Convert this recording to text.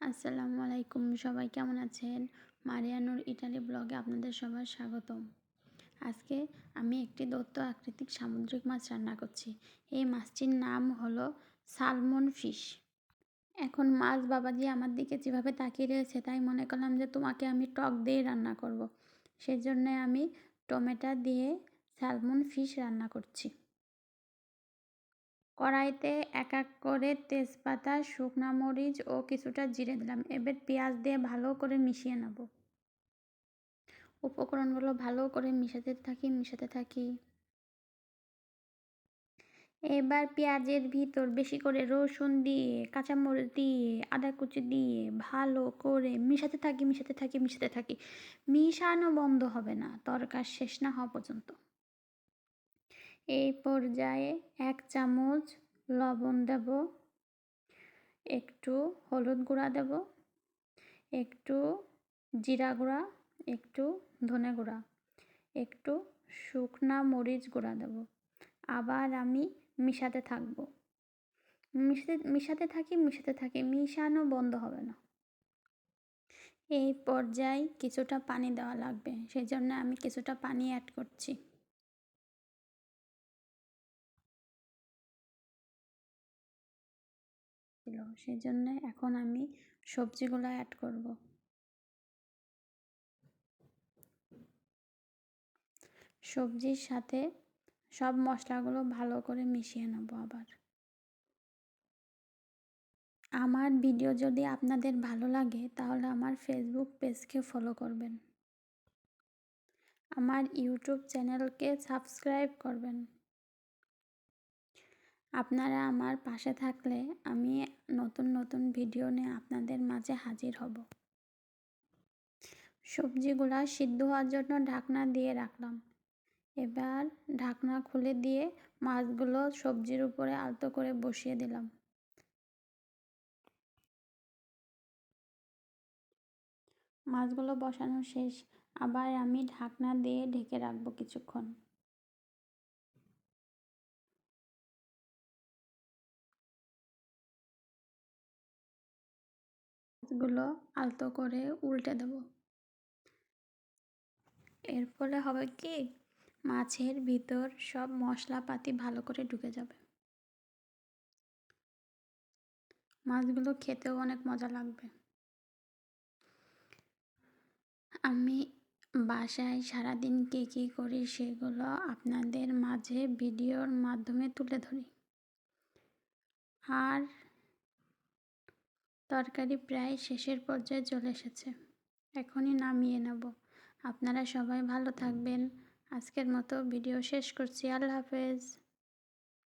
আসসালামু আলাইকুম, সবাই কেমন আছেন? মারিয়ানোর ইটালি ব্লগে আপনাদের সবার স্বাগতম। আজকে আমি একটি দত্ত আকৃতিক সামুদ্রিক মাছ রান্না করছি। এই মাছটির নাম হলো সালমন ফিশ। এখন মাছ বাবাজি আমার দিকে যেভাবে তাকিয়ে রয়েছে, তাই মনে করলাম যে তোমাকে আমি টক দিয়ে রান্না করব। সেই জন্যে আমি টমেটো দিয়ে সালমন ফিশ রান্না করছি। কড়াইতে এক এক করে তেজপাতা, শুকনো মরিচ ও কিছুটা জিরে দিলাম। এবার পেঁয়াজ দিয়ে ভালো করে মিশিয়ে নেব। উপকরণগুলো ভালো করে মিশাতে থাকি মিশাতে থাকি। এবার পেঁয়াজের ভিতর বেশি করে রসুন দিয়ে, কাঁচামরিচ দিয়ে, আদা কুচি দিয়ে ভালো করে মিশাতে থাকি মিশাতে থাকি মিশাতে থাকি। মিশানো বন্ধ হবে না তরকার শেষ না হওয়া পর্যন্ত। এই পর্যায়ে এক চামচ লবণ দেব। একটু হলুদ গুঁড়া দেব। একটু জিরা গুঁড়া, একটু ধনে গুঁড়া, একটু শুকনা মরিচ গুঁড়া দেব। আবার আমি মিশাতে থাকব। মিশাতে মিশাতে থাকি মিশাতে থাকি, মিশানো বন্ধ হবে না। এই পর্যায়ে কিছুটা পানি দেওয়া লাগবে সেই জন্য আমি কিছুটা পানি অ্যাড করছি। ছিল সেই জন্য এখন আমি সবজিগুলো অ্যাড করব। সবজির সাথে সব মশলাগুলো ভালো করে মিশিয়ে নেব আবার। আমার ভিডিও যদি আপনাদের ভালো লাগে, তাহলে আমার ফেসবুক পেজকে ফলো করবেন। আমার ইউটিউব চ্যানেলকে সাবস্ক্রাইব করবেন। আপনারা আমার পাশে থাকলে আমি নতুন নতুন ভিডিও নিয়ে আপনাদের মাঝে হাজির হব। সবজিগুলা সিদ্ধ হওয়ার জন্য ঢাকনা দিয়ে রাখলাম। এবার ঢাকনা খুলে দিয়ে মাছগুলো সবজির উপরে আলতো করে বসিয়ে দিলাম। মাছগুলো বসানো শেষ। আবার আমি ঢাকনা দিয়ে ঢেকে রাখব কিছুক্ষণ। মাছগুলো আলতো করে উল্টে দেব। এর ফলে হবে কি? মাছের ভিতর সব মশলাপাতি ভালো করে ঢুকে যাবে। মাছগুলো খেতেও অনেক মজা লাগবে। আমি বাসায় সারাদিন কী কী করি সেগুলো আপনাদের মাঝে ভিডিওর মাধ্যমে তুলে ধরি। আর তরকারি প্রায় শেষের পর্যায়ে চলে এসেছে। এখনই নামিয়ে নেব। আপনারা সবাই ভালো থাকবেন। আজকের মতো ভিডিও শেষ করছি। আল্লাহ হাফেজ।